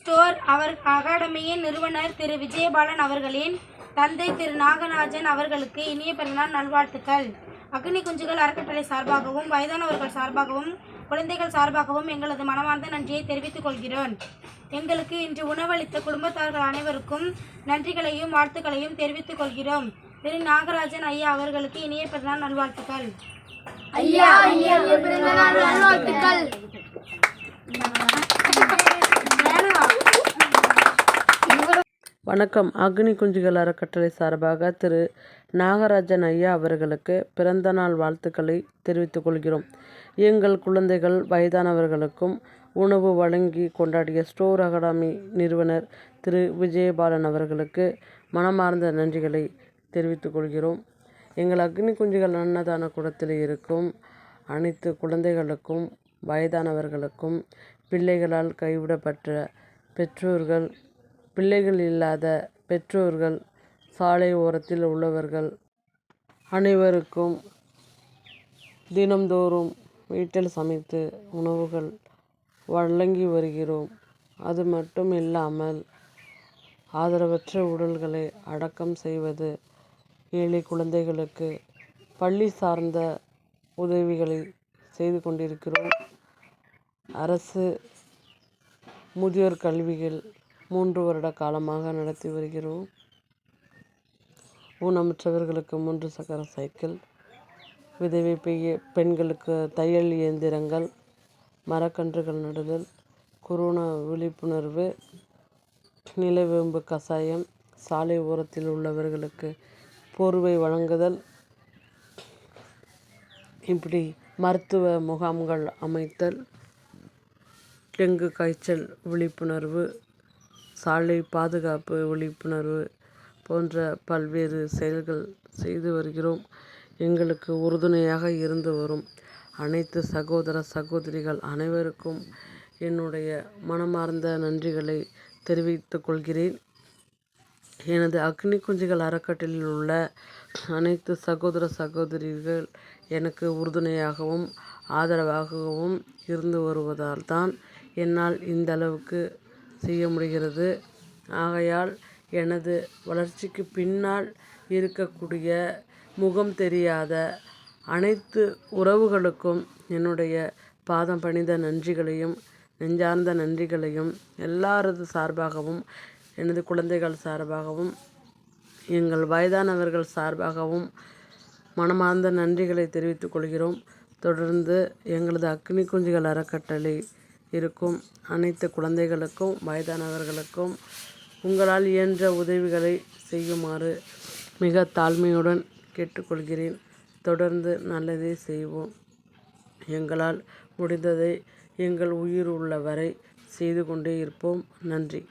Store அவர் அகாடமியின் நிறுவனர் திரு விஜயபாலன் அவர்களின் தந்தை திரு நாகராஜன் அவர்களுக்கு இனிய பிறந்தநாள் நல்வாழ்த்துக்கள். அக்னி குஞ்சுகள் அறக்கட்டளை சார்பாகவும் வயதானவர்கள் சார்பாகவும் குழந்தைகள் சார்பாகவும் எங்களது மனமார்ந்த நன்றியை தெரிவித்துக் கொள்கிறோம். எங்களுக்கு இன்று உணவளித்த குடும்பத்தார்கள் அனைவருக்கும் நன்றிகளையும் வாழ்த்துக்களையும் தெரிவித்துக் கொள்கிறோம். திரு நாகராஜன் ஐயா அவர்களுக்கு இனிய பிறந்தநாள் நல்வாழ்த்துக்கள். ஐயா ஐயா பிறந்தநாள் நல்வாழ்த்துக்கள். வணக்கம். அக்னி குஞ்சுகள் அறக்கட்டளை சார்பாக திரு. நாகராஜன் ஐயா அவர்களுக்கு பிறந்தநாள் வாழ்த்துக்களை தெரிவித்துக் கொள்கிறோம். எங்கள் குழந்தைகள் வயதானவர்களுக்கும் உணவு வழங்கி கொண்டாடிய ஸ்டோர் அகாடமி நிறுவனர் திரு. விஜயபாலன் அவர்களுக்கு மனமார்ந்த நன்றிகளை தெரிவித்துக் கொள்கிறோம். எங்கள் அக்னி குஞ்சுகள் அன்னதான கூடத்தில் இருக்கும் அனைத்து குழந்தைகளுக்கும் வயதானவர்களுக்கும் பிள்ளைகளால் கைவிடப்பட்ட பெற்றோர்கள் பிள்ளைகள் இல்லாத பெற்றோர்கள் சாலை ஓரத்தில் உள்ளவர்கள் அனைவருக்கும் தினம்தோறும் வீட்டில் சமைத்து உணவுகள் வழங்கி வருகிறோம். அது மட்டும் இல்லாமல் ஆதரவற்ற உடல்களை அடக்கம் செய்வது ஏழை குழந்தைகளுக்கு பள்ளி சார்ந்த உதவிகளை செய்து கொண்டிருக்கிறோம். அரசு முதியோர் கல்வியில் மூன்று வருட காலமாக நடத்தி வருகிறோம். ஊனமுற்றவர்களுக்கு மூன்று சக்கர சைக்கிள் விதவை பெய்ய பெண்களுக்கு தையல் இயந்திரங்கள் மரக்கன்றுகள் நடுதல் கொரோனா விழிப்புணர்வு நிலவேம்பு கஷாயம் சாலை ஓரத்தில் உள்ளவர்களுக்கு போர்வை வழங்குதல். இப்படி மருத்துவ முகாம்கள் அமைத்தல் டெங்கு காய்ச்சல் விழிப்புணர்வு சாலை பாதுகாப்பு விழிப்புணர்வு போன்ற பல்வேறு செயல்கள் செய்து வருகிறோம். எங்களுக்கு உறுதுணையாக இருந்து வரும் அனைத்து சகோதர சகோதரிகள் அனைவருக்கும் என்னுடைய மனமார்ந்த நன்றிகளை தெரிவித்துக் கொள்கிறேன். எனது அக்னி குஞ்சுகள் அறக்கட்டளையில் உள்ள அனைத்து சகோதர சகோதரிகள் எனக்கு உறுதுணையாகவும் ஆதரவாகவும் இருந்து வருவதால் தான் என்னால் இந்த அளவுக்கு செய்ய முடிகிறது. ஆகையால் எனது வளர்ச்சிக்கு பின்னால் இருக்கக்கூடிய முகம் தெரியாத அனைத்து உறவுகளுக்கும் என்னுடைய பாதம் பணிந்த நன்றிகளையும் நெஞ்சார்ந்த நன்றிகளையும் எல்லாரது சார்பாகவும் எனது குழந்தைகள் சார்பாகவும் எங்கள் வயதானவர்கள் சார்பாகவும் மனமார்ந்த நன்றிகளை தெரிவித்துக் கொள்கிறோம். தொடர்ந்து எங்களது அக்னி குஞ்சுகள் அறக்கட்டளை இருக்கும். அனைத்து குழந்தைகளுக்கும் வயதானவர்களுக்கும் உங்களால் இயன்ற உதவிகளை செய்யுமாறு மிக தாழ்மையுடன் கேட்டுக்கொள்கிறேன். தொடர்ந்து நல்லதே செய்வோம். எங்களால் முடிந்ததை எங்கள் உயிர் உள்ளவரை செய்து கொண்டே இருப்போம். நன்றி.